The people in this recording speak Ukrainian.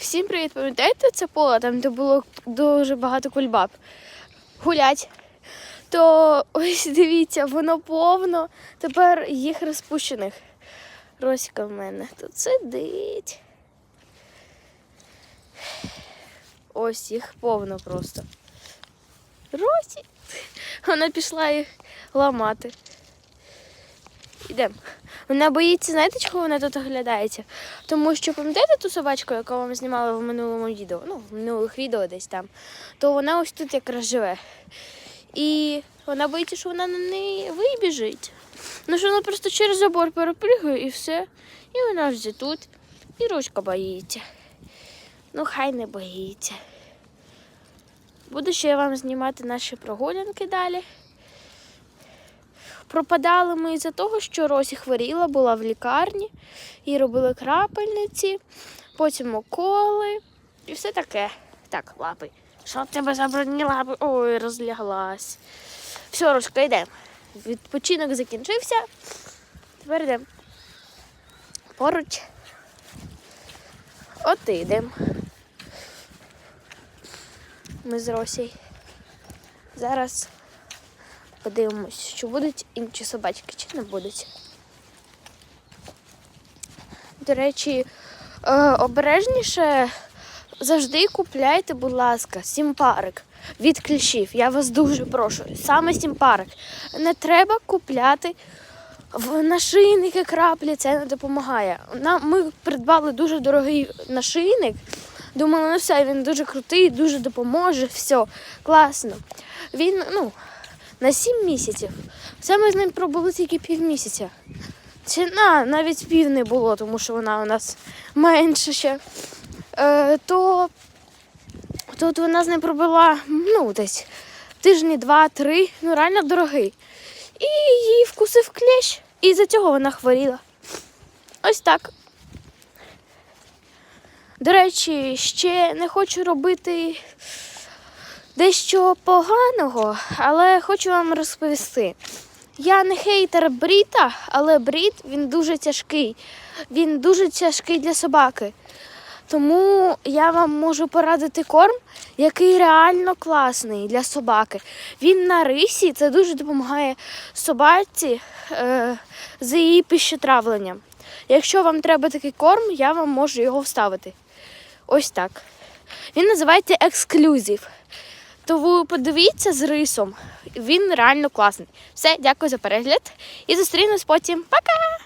Всім привіт! Пам'ятаєте це поле, там де було дуже багато кульбаб? Гулять. То ось дивіться, воно повно тепер їх розпущених. Роська в мене тут сидить. Ось їх повно просто. Росі. Вона пішла їх ламати. Йдемо. Вона боїться, знаєте, чого вона тут оглядається? Тому що пам'ятаєте ту собачку, яку вам знімали в минулому відео, ну, в минулих відео десь там, то вона ось тут якраз живе. І вона боїться, що вона на неї вибіжить. Ну що вона просто через забор перепригує і все. І вона вже тут. І ручка боїться. Ну, хай не боїться. Буду ще вам знімати наші прогулянки далі. Пропадали ми із-за того, що Росі хворіла, була в лікарні, їй робили крапельниці, потім уколи і все таке. Так, лапи. Що в тебе за брудні лапи? Ой, розляглась. Все, Рушка, йдемо. Відпочинок закінчився. Тепер йдемо. Поруч. От і йдемо. Ми з Росією. Зараз подивимось, чи будуть інші собачки, чи не будуть. До речі, е, обережніше завжди купляйте, будь ласка, сімпарик від кліщів. Я вас дуже прошу. Саме сімпарик. Не треба купляти в нашийники краплі, це не допомагає. Нам, ми придбали дуже дорогий нашийник. Думали, ну все, він дуже крутий, дуже допоможе, все, класно. Він, ну, на 7 місяців. Це ми з ним пробули тільки півмісяця. Ціна навіть пів не було, тому що вона у нас менше ще. Е, то тут вона з ним пробула ну, десь тижні два-три, ну реально дорогий. І її вкусив клещ, і за цього вона хворіла. Ось так. До речі, ще не хочу робити дещо поганого, але хочу вам розповісти. Я не хейтер Бріта, але Бріт він дуже тяжкий. Він дуже тяжкий для собаки. Тому я вам можу порадити корм, який реально класний для собаки. Він на рисі, це дуже допомагає собаці е, з її пищетравленням. Якщо вам треба такий корм, я вам можу його вставити. Ось так. Він називається ексклюзив. То ви подивіться з рисом. Він реально класний. Все, дякую за перегляд і зустрінемось потім. Пока!